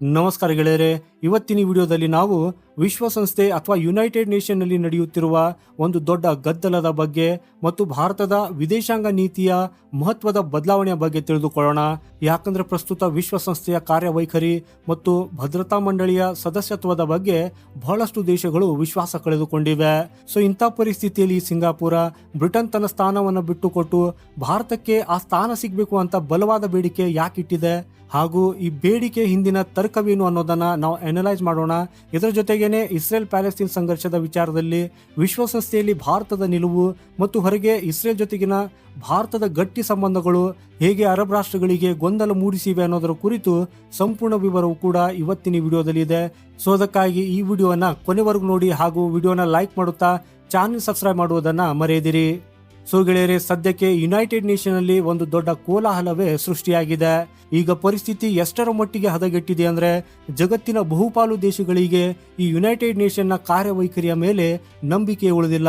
ನಮಸ್ಕಾರ ಗೆಳೆಯರೆ. ಇವತ್ತಿನ ಈ ವಿಡಿಯೋದಲ್ಲಿ ನಾವು ವಿಶ್ವಸಂಸ್ಥೆ ಅಥವಾ ಯುನೈಟೆಡ್ ನೇಷನ್ನಲ್ಲಿ ನಡೆಯುತ್ತಿರುವ ಒಂದು ದೊಡ್ಡ ಗದ್ದಲದ ಬಗ್ಗೆ ಮತ್ತು ಭಾರತದ ವಿದೇಶಾಂಗ ನೀತಿಯ ಮಹತ್ವದ ಬದಲಾವಣೆಯ ಬಗ್ಗೆ ತಿಳಿದುಕೊಳ್ಳೋಣ. ಯಾಕಂದ್ರೆ ಪ್ರಸ್ತುತ ವಿಶ್ವಸಂಸ್ಥೆಯ ಕಾರ್ಯವೈಖರಿ ಮತ್ತು ಭದ್ರತಾ ಮಂಡಳಿಯ ಸದಸ್ಯತ್ವದ ಬಗ್ಗೆ ಬಹಳಷ್ಟು ದೇಶಗಳು ವಿಶ್ವಾಸ ಕಳೆದುಕೊಂಡಿವೆ. ಸೊ ಇಂಥ ಪರಿಸ್ಥಿತಿಯಲ್ಲಿ ಸಿಂಗಾಪುರ, ಬ್ರಿಟನ್ ತನ್ನ ಸ್ಥಾನವನ್ನು ಬಿಟ್ಟುಕೊಟ್ಟು ಭಾರತಕ್ಕೆ ಆ ಸ್ಥಾನ ಸಿಗಬೇಕು ಅಂತ ಬಲವಾದ ಬೇಡಿಕೆ ಯಾಕಿಟ್ಟಿದೆ? ಹಾಗೂ ಈ ಬೇಡಿಕೆ ಹಿಂದಿನ ತರ್ಕವೇನು ಅನ್ನೋದನ್ನ ನಾವು ಅನಲೈಸ್ ಮಾಡೋಣ. ಇದರ ಜೊತೆಗೇನೆ ಇಸ್ರೇಲ್ ಪ್ಯಾಲೆಸ್ತೀನ್ ಸಂಘರ್ಷದ ವಿಚಾರದಲ್ಲಿ ವಿಶ್ವಸಂಸ್ಥೆಯಲ್ಲಿ ಭಾರತದ ನಿಲುವು ಮತ್ತು ಹೊರಗೆ ಇಸ್ರೇಲ್ ಜೊತೆಗಿನ ಭಾರತದ ಗಟ್ಟಿ ಸಂಬಂಧಗಳು ಹೇಗೆ ಅರಬ್ ರಾಷ್ಟ್ರಗಳಿಗೆ ಗೊಂದಲ ಮೂಡಿಸಿವೆ ಅನ್ನೋದರ ಕುರಿತು ಸಂಪೂರ್ಣ ವಿವರವು ಕೂಡ ಇವತ್ತಿನ ವಿಡಿಯೋದಲ್ಲಿ ಇದೆ. ಸೊ ಅದಕ್ಕಾಗಿ ಈ ವಿಡಿಯೋನ ಕೊನೆವರೆಗೂ ನೋಡಿ ಹಾಗೂ ವಿಡಿಯೋನ ಲೈಕ್ ಮಾಡುತ್ತಾ ಚಾನೆಲ್ ಸಬ್ಸ್ಕ್ರೈಬ್ ಮಾಡುವುದನ್ನು ಮರೆಯದಿರಿ. ಸೊ ಗೆಳೆಯರೆ, ಸದ್ಯಕ್ಕೆ ಯುನೈಟೆಡ್ ನೇಷನ್ ಅಲ್ಲಿ ಒಂದು ದೊಡ್ಡ ಕೋಲಾಹಲವೇ ಸೃಷ್ಟಿಯಾಗಿದೆ. ಈಗ ಪರಿಸ್ಥಿತಿ ಎಷ್ಟರ ಮಟ್ಟಿಗೆ ಹದಗೆಟ್ಟಿದೆ ಅಂದ್ರೆ ಜಗತ್ತಿನ ಬಹುಪಾಲು ದೇಶಗಳಿಗೆ ಈ ಯುನೈಟೆಡ್ ನೇಷನ್ನ ಕಾರ್ಯವೈಖರಿಯ ಮೇಲೆ ನಂಬಿಕೆ ಉಳಿದಿಲ್ಲ.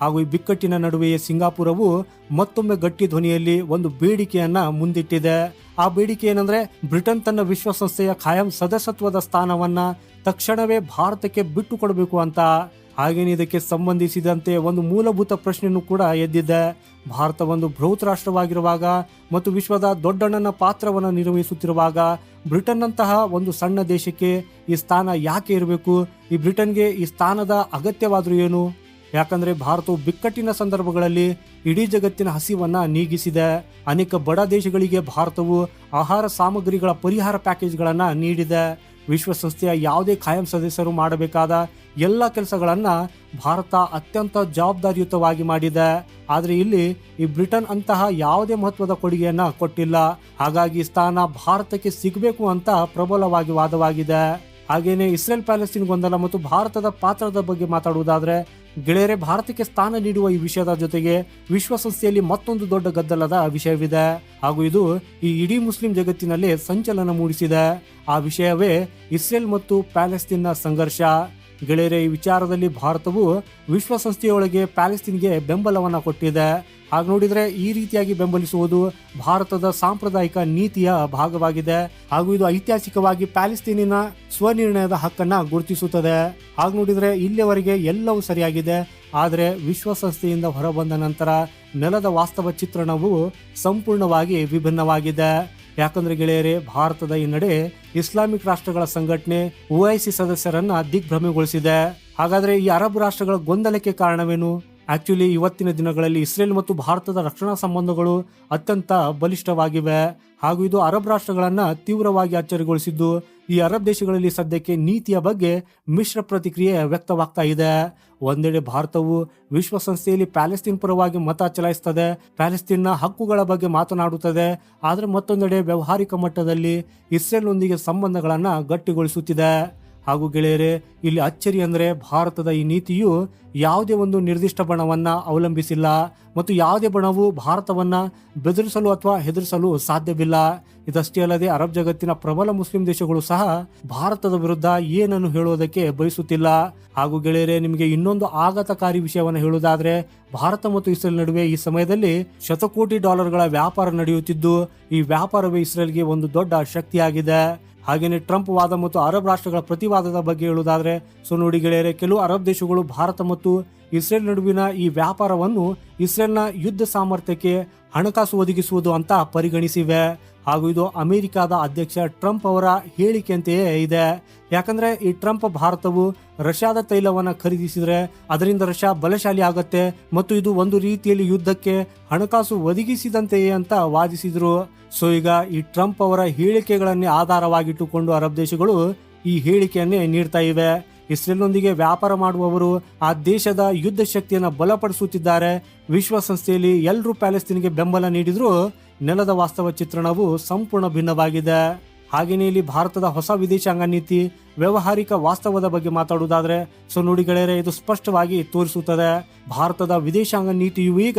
ಹಾಗೂ ಈ ಬಿಕ್ಕಟ್ಟಿನ ನಡುವೆಯೇ ಸಿಂಗಾಪುರವು ಮತ್ತೊಮ್ಮೆ ಗಟ್ಟಿ ಧ್ವನಿಯಲ್ಲಿ ಒಂದು ಬೇಡಿಕೆಯನ್ನ ಮುಂದಿಟ್ಟಿದೆ. ಆ ಬೇಡಿಕೆ ಏನಂದ್ರೆ ಬ್ರಿಟನ್ ತನ್ನ ವಿಶ್ವಸಂಸ್ಥೆಯ ಖಾಯಂ ಸದಸ್ಯತ್ವದ ಸ್ಥಾನವನ್ನ ತಕ್ಷಣವೇ ಭಾರತಕ್ಕೆ ಬಿಟ್ಟು ಕೊಡಬೇಕು ಅಂತ. ಹಾಗೇನೆ ಇದಕ್ಕೆ ಸಂಬಂಧಿಸಿದಂತೆ ಒಂದು ಮೂಲಭೂತ ಪ್ರಶ್ನೆಯನ್ನು ಕೂಡ ಎದ್ದಿದೆ. ಭಾರತ ಒಂದು ಬೃಹತ್ ರಾಷ್ಟ್ರವಾಗಿರುವಾಗ ಮತ್ತು ವಿಶ್ವದ ದೊಡ್ಡಣ್ಣನ ಪಾತ್ರವನ್ನು ನಿರ್ವಹಿಸುತ್ತಿರುವಾಗ ಬ್ರಿಟನ್ನಂತಹ ಒಂದು ಸಣ್ಣ ದೇಶಕ್ಕೆ ಈ ಸ್ಥಾನ ಯಾಕೆ ಇರಬೇಕು? ಈ ಬ್ರಿಟನ್ಗೆ ಈ ಸ್ಥಾನದ ಅಗತ್ಯವಾದರೂ ಏನು? ಯಾಕಂದ್ರೆ ಭಾರತವು ಬಿಕ್ಕಟ್ಟಿನ ಸಂದರ್ಭಗಳಲ್ಲಿ ಇಡೀ ಜಗತ್ತಿನ ಹಸಿವನ್ನ ನೀಗಿಸಿದೆ. ಅನೇಕ ಬಡ ದೇಶಗಳಿಗೆ ಭಾರತವು ಆಹಾರ ಸಾಮಗ್ರಿಗಳ ಪರಿಹಾರ ಪ್ಯಾಕೇಜ್ಗಳನ್ನು ನೀಡಿದೆ. ವಿಶ್ವಸಂಸ್ಥೆಯ ಯಾವುದೇ ಖಾಯಂ ಸದಸ್ಯರು ಮಾಡಬೇಕಾದ ಎಲ್ಲ ಕೆಲಸಗಳನ್ನು ಭಾರತ ಅತ್ಯಂತ ಜವಾಬ್ದಾರಿಯುತವಾಗಿ ಮಾಡಿದೆ. ಆದರೆ ಇಲ್ಲಿ ಈ ಬ್ರಿಟನ್ ಅಂತಹ ಯಾವುದೇ ಮಹತ್ವದ ಕೊಡುಗೆಯನ್ನು ಕೊಟ್ಟಿಲ್ಲ. ಹಾಗಾಗಿ ಸ್ಥಾನ ಭಾರತಕ್ಕೆ ಸಿಗಬೇಕು ಅಂತ ಪ್ರಬಲವಾಗಿ ವಾದವಾಗಿದೆ. ಹಾಗೇನೆ ಇಸ್ರೇಲ್ ಪ್ಯಾಲೆಸ್ತೀನ್ ಗೊಂದಲ ಮತ್ತು ಭಾರತದ ಪಾತ್ರದ ಬಗ್ಗೆ ಮಾತಾಡುವುದಾದರೆ, ಗೆಳೆಯರೆ ಭಾರತಕ್ಕೆ ಸ್ಥಾನ ನೀಡುವ ಈ ವಿಷಯದ ಜೊತೆಗೆ ವಿಶ್ವಸಂಸ್ಥೆಯಲ್ಲಿ ಮತ್ತೊಂದು ದೊಡ್ಡ ಗದ್ದಲದ ವಿಷಯವಿದೆ. ಹಾಗೂ ಇದು ಈ ಇಡೀ ಮುಸ್ಲಿಂ ಜಗತ್ತಿನಲ್ಲಿ ಸಂಚಲನ ಮೂಡಿಸಿದೆ. ಆ ವಿಷಯವೇ ಇಸ್ರೇಲ್ ಮತ್ತು ಪ್ಯಾಲೆಸ್ತೀನ್ನ ಸಂಘರ್ಷ. ಗೆಳೆಯರೆ, ಈ ವಿಚಾರದಲ್ಲಿ ಭಾರತವು ವಿಶ್ವಸಂಸ್ಥೆಯೊಳಗೆ ಪ್ಯಾಲೆಸ್ತೀನ್ಗೆ ಬೆಂಬಲವನ್ನು ಕೊಟ್ಟಿದೆ. ಹಾಗೆ ನೋಡಿದರೆ ಈ ರೀತಿಯಾಗಿ ಬೆಂಬಲಿಸುವುದು ಭಾರತದ ಸಾಂಪ್ರದಾಯಿಕ ನೀತಿಯ ಭಾಗವಾಗಿದೆ. ಹಾಗೂ ಇದು ಐತಿಹಾಸಿಕವಾಗಿ ಪ್ಯಾಲೆಸ್ತೀನಿನ ಸ್ವನಿರ್ಣಯದ ಹಕ್ಕನ್ನ ಗುರುತಿಸುತ್ತದೆ. ಹಾಗೆ ನೋಡಿದರೆ ಇಲ್ಲಿಯವರೆಗೆ ಎಲ್ಲವೂ ಸರಿಯಾಗಿದೆ. ಆದರೆ ವಿಶ್ವಸಂಸ್ಥೆಯಿಂದ ಹೊರಬಂದ ನಂತರ ನೆಲದ ವಾಸ್ತವ ಚಿತ್ರಣವು ಸಂಪೂರ್ಣವಾಗಿ ವಿಭಿನ್ನವಾಗಿದೆ. ಯಾಕಂದ್ರೆ ಗೆಳೆಯರೇ, ಭಾರತದ ಈ ನಡೆ ಇಸ್ಲಾಮಿಕ್ ರಾಷ್ಟ್ರಗಳ ಸಂಘಟನೆ ಒಐಸಿ ಸದಸ್ಯರನ್ನ ದಿಗ್ಭ್ರಮೆಗೊಳಿಸಿದೆ. ಹಾಗಾದ್ರೆ ಈ ಅರಬ್ ರಾಷ್ಟ್ರಗಳ ಗೊಂದಲಕ್ಕೆ ಕಾರಣವೇನು? ಆಕ್ಚುಲಿ ಇವತ್ತಿನ ದಿನಗಳಲ್ಲಿ ಇಸ್ರೇಲ್ ಮತ್ತು ಭಾರತದ ರಕ್ಷಣಾ ಸಂಬಂಧಗಳು ಅತ್ಯಂತ ಬಲಿಷ್ಠವಾಗಿವೆ. ಹಾಗೂ ಇದು ಅರಬ್ ರಾಷ್ಟ್ರಗಳನ್ನ ತೀವ್ರವಾಗಿ ಅಚ್ಚರಿಗೊಳಿಸಿದ್ದು. ಈ ಅರಬ್ ದೇಶಗಳಲ್ಲಿ ಸದ್ಯಕ್ಕೆ ನೀತಿಯ ಬಗ್ಗೆ ಮಿಶ್ರ ಪ್ರತಿಕ್ರಿಯೆ ವ್ಯಕ್ತವಾಗ್ತಾ ಇದೆ. ಒಂದೆಡೆ ಭಾರತವು ವಿಶ್ವಸಂಸ್ಥೆಯಲ್ಲಿ ಪ್ಯಾಲೆಸ್ತೀನ್ ಪರವಾಗಿ ಮತ ಚಲಾಯಿಸುತ್ತದೆ. ಪ್ಯಾಲೆಸ್ತೀನ್ನ ಹಕ್ಕುಗಳ ಬಗ್ಗೆ ಮಾತನಾಡುತ್ತದೆ. ಆದರೆ ಮತ್ತೊಂದೆಡೆ ವ್ಯವಹಾರಿಕ ಮಟ್ಟದಲ್ಲಿ ಇಸ್ರೇಲ್ನೊಂದಿಗೆ ಸಂಬಂಧಗಳನ್ನು ಗಟ್ಟಿಗೊಳಿಸುತ್ತಿದೆ. ಹಾಗೂ ಗೆಳೆಯರೇ, ಇಲ್ಲಿ ಅಚ್ಚರಿ ಅಂದರೆ ಭಾರತದ ಈ ನೀತಿಯು ಯಾವುದೇ ಒಂದು ನಿರ್ದಿಷ್ಟ ಬಣವನ್ನು ಅವಲಂಬಿಸಿಲ್ಲ ಮತ್ತು ಯಾವುದೇ ಬಣವು ಭಾರತವನ್ನು ಬೆದರಿಸಲು ಅಥವಾ ಹೆದರಿಸಲು ಸಾಧ್ಯವಿಲ್ಲ. ಇದಷ್ಟೇ ಅಲ್ಲದೆ ಅರಬ್ ಜಗತ್ತಿನ ಪ್ರಬಲ ಮುಸ್ಲಿಂ ದೇಶಗಳು ಸಹ ಭಾರತದ ವಿರುದ್ಧ ಏನನ್ನು ಹೇಳುವುದಕ್ಕೆ ಬಯಸುತ್ತಿಲ್ಲ. ಹಾಗೂ ಗೆಳೆಯರೆ, ನಿಮಗೆ ಇನ್ನೊಂದು ಆಘಾತಕಾರಿ ವಿಷಯವನ್ನು ಹೇಳುವುದಾದರೆ, ಭಾರತ ಮತ್ತು ಇಸ್ರೇಲ್ ನಡುವೆ ಈ ಸಮಯದಲ್ಲಿ ಶತಕೋಟಿ ಡಾಲರ್ಗಳ ವ್ಯಾಪಾರ ನಡೆಯುತ್ತಿದ್ದು, ಈ ವ್ಯಾಪಾರವೇ ಇಸ್ರೇಲ್ಗೆ ಒಂದು ದೊಡ್ಡ ಶಕ್ತಿಯಾಗಿದೆ. ಹಾಗೇನೆ ಟ್ರಂಪ್ ವಾದ ಮತ್ತು ಅರಬ್ ರಾಷ್ಟ್ರಗಳ ಪ್ರತಿವಾದದ ಬಗ್ಗೆ ಹೇಳುವುದಾದರೆ, ಸೊ ನೋಡಿ ಗೆಳೆಯರೆ, ಕೆಲವು ಅರಬ್ ದೇಶಗಳು ಭಾರತ ಮತ್ತು ಇಸ್ರೇಲ್ ನಡುವಿನ ಈ ವ್ಯಾಪಾರವನ್ನು ಇಸ್ರೇಲ್ನ ಯುದ್ಧ ಸಾಮರ್ಥ್ಯಕ್ಕೆ ಹಣಕಾಸು ಒದಗಿಸುವುದು ಅಂತ ಪರಿಗಣಿಸಿವೆ. ಹಾಗೂ ಇದು ಅಮೆರಿಕದ ಅಧ್ಯಕ್ಷ ಟ್ರಂಪ್ ಅವರ ಹೇಳಿಕೆಯಂತೆಯೇ ಇದೆ. ಯಾಕಂದ್ರೆ ಈ ಟ್ರಂಪ್ ಭಾರತವು ರಷ್ಯಾದ ತೈಲವನ್ನು ಖರೀದಿಸಿದರೆ ಅದರಿಂದ ರಷ್ಯಾ ಬಲಶಾಲಿ ಆಗುತ್ತೆ ಮತ್ತು ಇದು ಒಂದು ರೀತಿಯಲ್ಲಿ ಯುದ್ಧಕ್ಕೆ ಹಣಕಾಸು ಒದಗಿಸಿದಂತೆಯೇ ಅಂತ ವಾದಿಸಿದ್ರು. ಸೊ, ಈಗ ಈ ಟ್ರಂಪ್ ಅವರ ಹೇಳಿಕೆಗಳನ್ನೇ ಆಧಾರವಾಗಿಟ್ಟುಕೊಂಡು ಅರಬ್ ದೇಶಗಳು ಈ ಹೇಳಿಕೆಯನ್ನೇ ನೀಡ್ತಾ ಇವೆ. ಇಸ್ರೇಲ್ನೊಂದಿಗೆ ವ್ಯಾಪಾರ ಮಾಡುವವರು ಆ ದೇಶದ ಯುದ್ಧ ಶಕ್ತಿಯನ್ನು ಬಲಪಡಿಸುತ್ತಿದ್ದಾರೆ. ವಿಶ್ವಸಂಸ್ಥೆಯಲ್ಲಿ ಎಲ್ಲರೂ ಪ್ಯಾಲೆಸ್ತೀನ್ಗೆ ಬೆಂಬಲ ನೀಡಿದ್ರು ನೆಲದ ವಾಸ್ತವ ಚಿತ್ರಣವು ಸಂಪೂರ್ಣ ಭಿನ್ನವಾಗಿದೆ. ಹಾಗೆಯೇ ಇಲ್ಲಿ ಭಾರತದ ಹೊಸ ವಿದೇಶಾಂಗ ನೀತಿ, ವ್ಯವಹಾರಿಕ ವಾಸ್ತವದ ಬಗ್ಗೆ ಮಾತಾಡುವುದಾದ್ರೆ, ಸೊ ನೋಡಿ ಗೆಳೆಯರೆ, ಇದು ಸ್ಪಷ್ಟವಾಗಿ ತೋರಿಸುತ್ತದೆ. ಭಾರತದ ವಿದೇಶಾಂಗ ನೀತಿಯು ಈಗ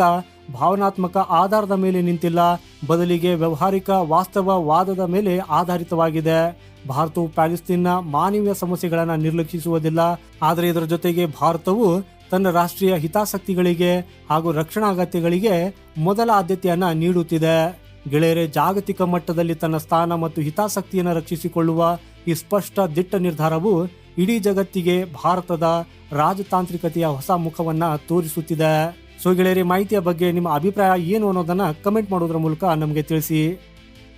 ಭಾವನಾತ್ಮಕ ಆಧಾರದ ಮೇಲೆ ನಿಂತಿಲ್ಲ. ಬದಲಿಗೆ ವ್ಯವಹಾರಿಕ ವಾಸ್ತವವಾದದ ಮೇಲೆ ಆಧಾರಿತವಾಗಿದೆ. ಭಾರತವು ಪ್ಯಾಲೆಸ್ತೀನ್ನ ಮಾನವೀಯ ಸಮಸ್ಯೆಗಳನ್ನು ನಿರ್ಲಕ್ಷಿಸುವುದಿಲ್ಲ. ಆದರೆ ಇದರ ಜೊತೆಗೆ ಭಾರತವು ತನ್ನ ರಾಷ್ಟ್ರೀಯ ಹಿತಾಸಕ್ತಿಗಳಿಗೆ ಹಾಗೂ ರಕ್ಷಣಾ ಅಗತ್ಯಗಳಿಗೆ ಮೊದಲ ಆದ್ಯತೆಯನ್ನು ನೀಡುತ್ತಿದೆ. ಗೆಳೆಯರೆ, ಜಾಗತಿಕ ಮಟ್ಟದಲ್ಲಿ ತನ್ನ ಸ್ಥಾನ ಮತ್ತು ಹಿತಾಸಕ್ತಿಯನ್ನು ರಕ್ಷಿಸಿಕೊಳ್ಳುವ ಈ ಸ್ಪಷ್ಟ ದಿಟ್ಟ ನಿರ್ಧಾರವು ಇಡೀ ಜಗತ್ತಿಗೆ ಭಾರತದ ರಾಜತಾಂತ್ರಿಕತೆಯ ಹೊಸ ಮುಖವನ್ನ ತೋರಿಸುತ್ತಿದೆ. ಸೊ ಗೆಳೆಯರಿ, ಮಾಹಿತಿಯ ಬಗ್ಗೆ ನಿಮ್ಮ ಅಭಿಪ್ರಾಯ ಏನು ಅನ್ನೋದನ್ನ ಕಮೆಂಟ್ ಮಾಡೋದ್ರ ಮೂಲಕ ನಮಗೆ ತಿಳಿಸಿ.